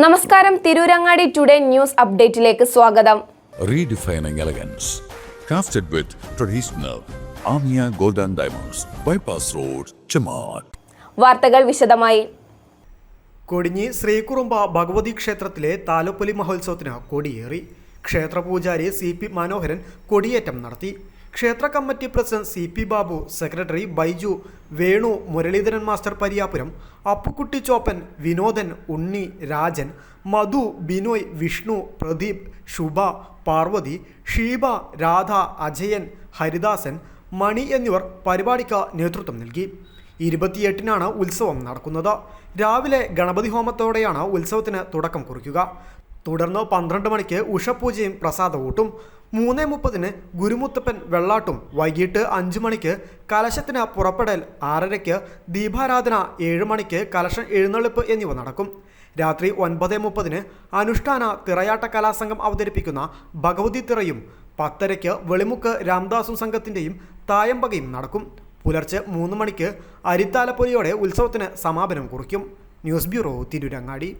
നമസ്കാരം. Tirurangadi today news അപ്ഡേറ്റിലേക്ക് സ്വാഗതം. Redefining elegance crafted with traditional Amiya golden diamonds bypass road Road, വാർത്തകൾ വിശദമായി. കൊടിഞ്ഞി ശ്രീകുറുമ്പ ഭഗവതി ക്ഷേത്രത്തിലെ താലപ്പൊലി മഹോത്സവത്തിന് കൊടിയേറി. ക്ഷേത്ര പൂജാരി സി പി മനോഹരൻ കൊടിയേറ്റം നടത്തി. ക്ഷേത്ര committee president C P Babu secretary Baiju Venu Muraleedharan master Pariyapuram Appukkutty Choppan Vinodan Unni Rajan Madhu Binoy Vishnu Pradeep Shubha Parvathi Sheeba Radha Ajayan Haridasan Mani എന്നിവർ പരിപാടിക്ക് നേതൃത്വം നൽകി. ഇരുപത്തിയെട്ടിനാണ് ഉത്സവം നടക്കുന്നത്. രാവിലെ ഗണപതി ഹോമത്തോടെയാണ് ഉത്സവത്തിന് തുടക്കം കുറിക്കുക. തുടർന്ന് പന്ത്രണ്ട് മണിക്ക് ഉഷപൂജയും പ്രസാദവൂട്ടും മൂന്ന് മുപ്പതിന് ഗുരുമുത്തപ്പൻ വെള്ളാട്ടും വൈകിട്ട് അഞ്ച് മണിക്ക് കലശത്തിന് പുറപ്പെടൽ ആറരയ്ക്ക് ദീപാരാധന ഏഴ് മണിക്ക് കലശ എഴുന്നള്ളിപ്പ് എന്നിവ നടക്കും. രാത്രി ഒൻപത് മുപ്പതിന് അനുഷ്ഠാന തിറയാട്ട കലാസംഘം അവതരിപ്പിക്കുന്ന ഭഗവതി തിറയും പത്തരയ്ക്ക് വെളിമുക്ക് രാംദാസും സംഘത്തിന്റെയും തായമ്പകയും നടക്കും. പുലർച്ചെ മൂന്ന് മണിക്ക് അരിത്താലപ്പൊലിയോടെ ഉത്സവത്തിന് സമാപനം കുറിക്കും. News bureau Tirurangadi.